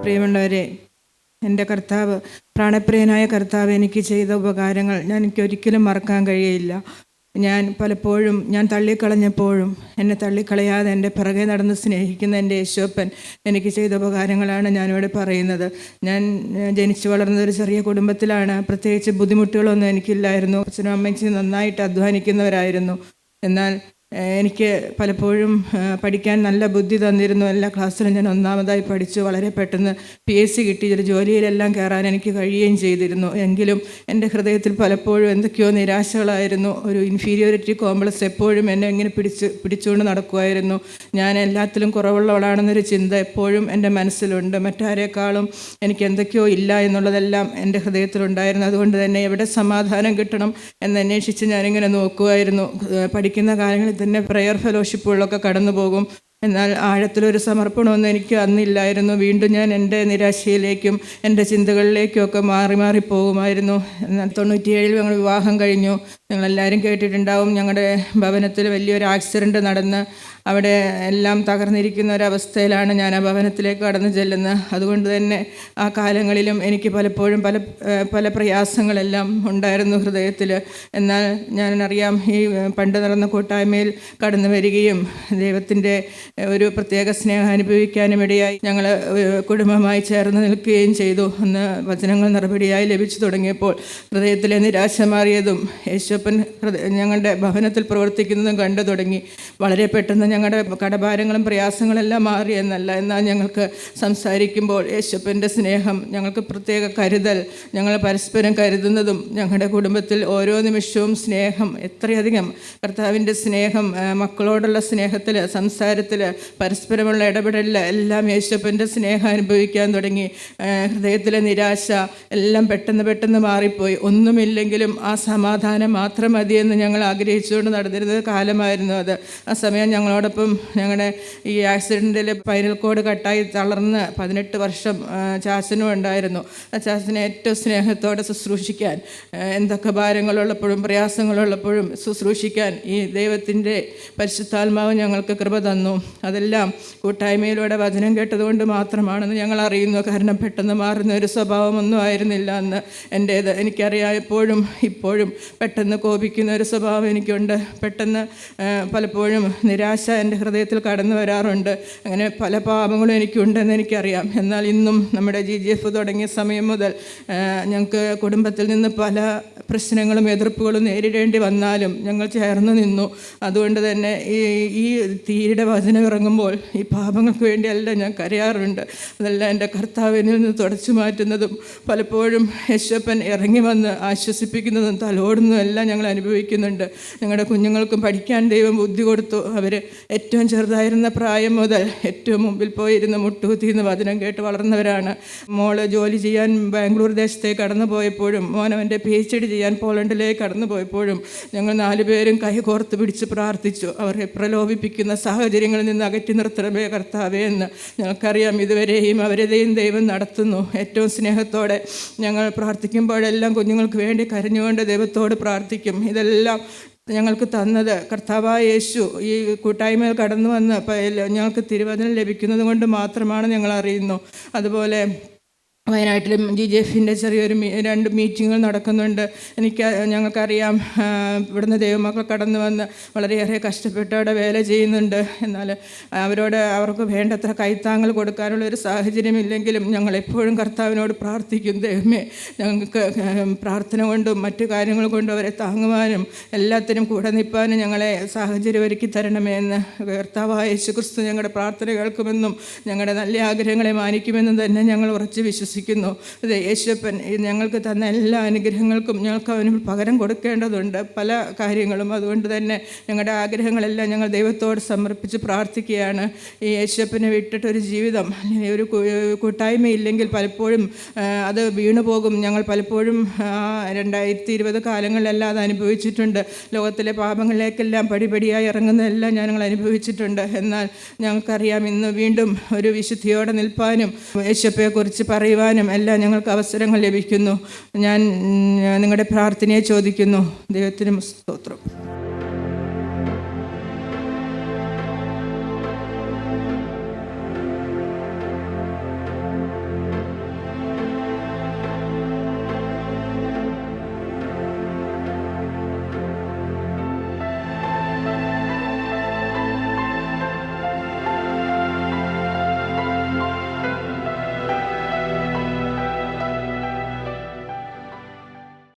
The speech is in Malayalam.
പ്രിയമുള്ളവരെ എന്റെ കർത്താവ് പ്രാണപ്രിയനായ കർത്താവ് എനിക്ക് ചെയ്ത ഉപകാരങ്ങൾ ഞാൻ എനിക്ക് ഒരിക്കലും മറക്കാൻ കഴിയില്ല ഞാൻ പലപ്പോഴും ഞാൻ തള്ളിക്കളഞ്ഞപ്പോഴും എന്നെ തള്ളിക്കളയാതെ എന്റെ പിറകെ നടന്ന് സ്നേഹിക്കുന്ന എന്റെ യേശോപ്പൻ എനിക്ക് ചെയ്ത ഉപകാരങ്ങളാണ് ഞാനിവിടെ പറയുന്നത്. ഞാൻ ജനിച്ചു വളർന്ന ഒരു ചെറിയ കുടുംബത്തിലാണ്. പ്രത്യേകിച്ച് ബുദ്ധിമുട്ടുകളൊന്നും എനിക്കില്ലായിരുന്നു. അച്ഛനും അമ്മയും നന്നായിട്ട് അധ്വാനിക്കുന്നവരായിരുന്നു. എന്നാൽ എനിക്ക് പലപ്പോഴും പഠിക്കാൻ നല്ല ബുദ്ധി തന്നിരുന്നു. എല്ലാ ക്ലാസ്സിലും ഞാൻ ഒന്നാമതായി പഠിച്ചു. വളരെ പെട്ടെന്ന് പി എസ് സി കിട്ടി. ഒരു ജോലിയിലെല്ലാം കയറാൻ എനിക്ക് കഴിയുകയും ചെയ്തിരുന്നു. എങ്കിലും എന്റെ ഹൃദയത്തിൽ പലപ്പോഴും എന്തൊക്കെയോ നിരാശകളായിരുന്നു. ഒരു ഇൻഫീരിയോറിറ്റി കോംപ്ലക്സ് എപ്പോഴും എന്നെ ഇങ്ങനെ പിടിച്ച് പിടിച്ചുകൊണ്ട് നടക്കുമായിരുന്നു. ഞാൻ എല്ലാത്തിലും കുറവുള്ളവളാണെന്നൊരു ചിന്ത എപ്പോഴും എന്റെ മനസ്സിലുണ്ട്. മറ്റാരേക്കാളും എനിക്ക് എന്തൊക്കെയോ ഇല്ല എന്നുള്ളതെല്ലാം എന്റെ ഹൃദയത്തിലുണ്ടായിരുന്നു. അതുകൊണ്ട് തന്നെ എവിടെ സമാധാനം കിട്ടണം എന്ന് അന്വേഷിച്ച് ഞാനിങ്ങനെ നോക്കുമായിരുന്നു. പഠിക്കുന്ന കാലങ്ങളിൽ തന്നെ പ്രെയർ ഫെലോഷിപ്പുകളൊക്കെ കടന്നു പോകും എന്നാൽ ആഴത്തിലൊരു സമർപ്പണമൊന്നും എനിക്ക് അന്നില്ലായിരുന്നു. വീണ്ടും ഞാൻ എന്റെ നിരാശയിലേക്കും എന്റെ ചിന്തകളിലേക്കും ഒക്കെ മാറി മാറി പോകുമായിരുന്നു. എന്നാൽ തൊണ്ണൂറ്റിയേഴിൽ ഞങ്ങൾ വിവാഹം കഴിഞ്ഞു. ഞങ്ങളെല്ലാവരും കേട്ടിട്ടുണ്ടാവും. ഞങ്ങളുടെ ഭവനത്തിൽ വലിയൊരു ആക്സിഡന്റ് നടന്ന് അവിടെ എല്ലാം തകർന്നിരിക്കുന്ന ഒരവസ്ഥയിലാണ് ഞാൻ ആ ഭവനത്തിലേക്ക് കടന്നു ചെല്ലുന്നത് അതുകൊണ്ട് തന്നെ ആ കാലങ്ങളിലും എനിക്ക് പലപ്പോഴും പല പല പ്രയാസങ്ങളെല്ലാം ഉണ്ടായിരുന്നു ഹൃദയത്തിൽ എന്നാൽ ഞാനറിയാം ഈ പണ്ട് നടന്ന കൂട്ടായ്മയിൽ കടന്നു വരികയും ദൈവത്തിന്റെ ഒരു പ്രത്യേക സ്നേഹം അനുഭവിക്കാനും ഇടയായി ഞങ്ങൾ കുടുംബമായി ചേർന്ന് നിൽക്കുകയും ചെയ്തു. അന്ന് വചനങ്ങൾ നടപടിയായി ലഭിച്ചു തുടങ്ങിയപ്പോൾ ഹൃദയത്തിലെ നിരാശ മാറിയതും യേശപ്പൻ ഹൃദയ ഞങ്ങളുടെ ഭവനത്തിൽ പ്രവർത്തിക്കുന്നതും കണ്ടു തുടങ്ങി. വളരെ പെട്ടെന്ന് ഞങ്ങളുടെ കടഭാരങ്ങളും പ്രയാസങ്ങളെല്ലാം മാറി എന്നല്ല. എന്നാൽ ഞങ്ങൾക്ക് സംസാരിക്കുമ്പോൾ യേശപ്പന്റെ സ്നേഹം ഞങ്ങൾക്ക് പ്രത്യേക കരുതൽ ഞങ്ങൾ പരസ്പരം കരുതുന്നതും ഞങ്ങളുടെ കുടുംബത്തിൽ ഓരോ നിമിഷവും സ്നേഹം എത്രയധികം. കർത്താവിന്റെ സ്നേഹം മക്കളോടുള്ള സ്നേഹത്തിൽ സംസാരത്തിൽ പരസ്പരമുള്ള ഇടപെടലിൽ എല്ലാം യേശപ്പന്റെ സ്നേഹം അനുഭവിക്കാൻ തുടങ്ങി. ഹൃദയത്തിലെ നിരാശ എല്ലാം പെട്ടെന്ന് പെട്ടെന്ന് മാറിപ്പോയി. ഒന്നുമില്ലെങ്കിലും ആ സമാധാനം മാത്രം മതിയെന്ന് ഞങ്ങൾ ആഗ്രഹിച്ചുകൊണ്ട് നടന്നിരുന്ന കാലമായിരുന്നു അത്. ആ സമയം ഞങ്ങളോടൊപ്പം ഞങ്ങളുടെ ഈ ആക്സിഡന്റിൽ പൈനൽ കോഡ് കട്ടായി തളർന്ന് പതിനെട്ട് വർഷം ചാച്ചനും ഉണ്ടായിരുന്നു. ആ ചാച്ചനെ ഏറ്റവും സ്നേഹത്തോടെ ശുശ്രൂഷിക്കാൻ എന്തൊക്കെ ഭാരങ്ങളുള്ളപ്പോഴും പ്രയാസങ്ങളുള്ളപ്പോഴും ശുശ്രൂഷിക്കാൻ ഈ ദൈവത്തിന്റെ പരിശുദ്ധാത്മാവ് ഞങ്ങൾക്ക് കൃപ തന്നു. അതെല്ലാം കൂട്ടായ്മയിലൂടെ വചനം കേട്ടതുകൊണ്ട് മാത്രമാണെന്ന് ഞങ്ങൾ അറിയുന്നു. കാരണം പെട്ടെന്ന് മാറുന്ന ഒരു സ്വഭാവമൊന്നും ആയിരുന്നില്ല അന്ന് എന്റേത് എനിക്കറിയാം എപ്പോഴും ഇപ്പോഴും പെട്ടെന്ന് കോപിക്കുന്ന ഒരു സ്വഭാവം എനിക്കുണ്ട്. പെട്ടെന്ന് പലപ്പോഴും നിരാശ എന്റെ ഹൃദയത്തിൽ കടന്നു വരാറുണ്ട്. അങ്ങനെ പല പാപങ്ങളും എനിക്കുണ്ടെന്ന് എനിക്കറിയാം. എന്നാൽ ഇന്നും നമ്മുടെ ജി ജി എഫ് തുടങ്ങിയ സമയം മുതൽ ഞങ്ങൾക്ക് കുടുംബത്തിൽ നിന്ന് പല പ്രശ്നങ്ങളും എതിർപ്പുകളും നേരിടേണ്ടി വന്നാലും ഞങ്ങൾ ചേർന്ന് നിന്നു. അതുകൊണ്ട് തന്നെ ഈ ഈ തീരുടെ വചനം ഇറങ്ങുമ്പോൾ ഈ പാപങ്ങൾക്ക് വേണ്ടിയല്ല ഞാൻ കരയാറുണ്ട്. അതെല്ലാം എന്റെ കർത്താവിനിൽ നിന്ന് തുടച്ചു മാറ്റുന്നതും പലപ്പോഴും യശപ്പൻ ഇറങ്ങി വന്ന് ആശ്വസിപ്പിക്കുന്നതും തലോടുന്നതും എല്ലാം ഞങ്ങൾ അനുഭവിക്കുന്നുണ്ട്. ഞങ്ങളുടെ കുഞ്ഞുങ്ങൾക്കും പഠിക്കാൻ ദൈവം ബുദ്ധി കൊടുത്തു. അവർ ഏറ്റവും ചെറുതായിരുന്ന പ്രായം മുതൽ ഏറ്റവും മുമ്പിൽ പോയിരുന്ന് മുട്ടുകുത്തിന്ന് വചനം കേട്ട് വളർന്നവരാണ്. മോൾ ജോലി ചെയ്യാൻ ബാംഗ്ലൂർ ദേശത്തേക്ക് കടന്നു പോയപ്പോഴും മോനവന്റെ പി എച്ച് ഡി ചെയ്യാൻ പോളണ്ടിലേക്ക് കടന്നു പോയപ്പോഴും ഞങ്ങൾ നാലുപേരും കൈ കോർത്ത് പിടിച്ച് പ്രാർത്ഥിച്ചു. അവരെ പ്രലോഭിപ്പിക്കുന്ന സാഹചര്യങ്ങളിൽ നിന്ന് അകറ്റി നിർത്തണമേ കർത്താവേ എന്ന് ഞങ്ങൾക്കറിയാം. ഇതുവരെയും അവരുടെയും ദൈവം നടത്തുന്നു. ഏറ്റവും സ്നേഹത്തോടെ ഞങ്ങൾ പ്രാർത്ഥിക്കുമ്പോഴെല്ലാം കുഞ്ഞുങ്ങൾക്ക് വേണ്ടി കരഞ്ഞുകൊണ്ട് ദൈവത്തോട് പ്രാർത്ഥിക്കും ഇതെല്ലാം ഞങ്ങൾക്ക് തന്നത്. കർത്താവായ യേശു ഈ കൂട്ടായ്മയിൽ കടന്നു വന്ന് ഞങ്ങൾക്ക് തിരുവചനം ലഭിക്കുന്നത് കൊണ്ട് മാത്രമാണ് ഞങ്ങൾ അറിയുന്നു. അതുപോലെ വയനാട്ടിലും ജി ജെ എഫിന്റെ ചെറിയൊരു രണ്ട് മീറ്റിങ്ങുകൾ നടക്കുന്നുണ്ട്. എനിക്ക് ഞങ്ങൾക്കറിയാം ഇവിടുന്ന് ദൈവമക്കൾ കടന്നു വന്ന് വളരെയേറെ കഷ്ടപ്പെട്ട് അവിടെ വേല ചെയ്യുന്നുണ്ട്. എന്നാൽ അവരോട് അവർക്ക് വേണ്ടത്ര കൈത്താങ്ങൽ കൊടുക്കാനുള്ള ഒരു സാഹചര്യമില്ലെങ്കിലും ഞങ്ങൾ എപ്പോഴും കർത്താവിനോട് പ്രാർത്ഥിക്കും. ദൈവമേ ഞങ്ങൾക്ക് പ്രാർത്ഥന കൊണ്ടും മറ്റു കാര്യങ്ങൾ കൊണ്ടും അവരെ താങ്ങുവാനും എല്ലാത്തിനും കൂടെ നിൽപ്പാനും ഞങ്ങളെ സാഹചര്യം ഒരുക്കി തരണമേ എന്ന് കർത്താവായ യേശു ക്രിസ്തു ഞങ്ങളുടെ പ്രാർത്ഥന കേൾക്കുമെന്നും ഞങ്ങളുടെ നല്ല ആഗ്രഹങ്ങളെ മാനിക്കുമെന്നും തന്നെ ഞങ്ങൾ ഉറച്ച് വിശ്വസിക്കുന്നു. വിശ്വസിക്കുന്നു. അതെ യേശപ്പൻ ഞങ്ങൾക്ക് തന്ന എല്ലാ അനുഗ്രഹങ്ങൾക്കും ഞങ്ങൾക്ക് അവന് പകരം കൊടുക്കേണ്ടതുണ്ട്. പല കാര്യങ്ങളും അതുകൊണ്ട് തന്നെ ഞങ്ങളുടെ ആഗ്രഹങ്ങളെല്ലാം ഞങ്ങൾ ദൈവത്തോട് സമർപ്പിച്ച് പ്രാർത്ഥിക്കുകയാണ്. ഈ യേശപ്പനെ വിട്ടിട്ടൊരു ജീവിതം അല്ലെങ്കിൽ ഒരു കൂട്ടായ്മയില്ലെങ്കിൽ പലപ്പോഴും അത് വീണു പോകും. ഞങ്ങൾ പലപ്പോഴും രണ്ടായിരത്തി ഇരുപത് കാലങ്ങളിലെല്ലാം അത് അനുഭവിച്ചിട്ടുണ്ട്. ലോകത്തിലെ പാപങ്ങളിലേക്കെല്ലാം പടിപടിയായി ഇറങ്ങുന്നതെല്ലാം ഞങ്ങൾ അനുഭവിച്ചിട്ടുണ്ട്. എന്നാൽ ഞങ്ങൾക്കറിയാം ഇന്ന് വീണ്ടും ഒരു വിശുദ്ധിയോടെ നിൽപ്പാനും യേശപ്പയെക്കുറിച്ച് പറയുവാനും എല്ലാം ഞങ്ങൾക്ക് അവസരങ്ങൾ ലഭിക്കുന്നു. ഞാൻ നിങ്ങളുടെ പ്രാർത്ഥനയെ ചോദിക്കുന്നു. ദൈവത്തിനും സ്തോത്രം.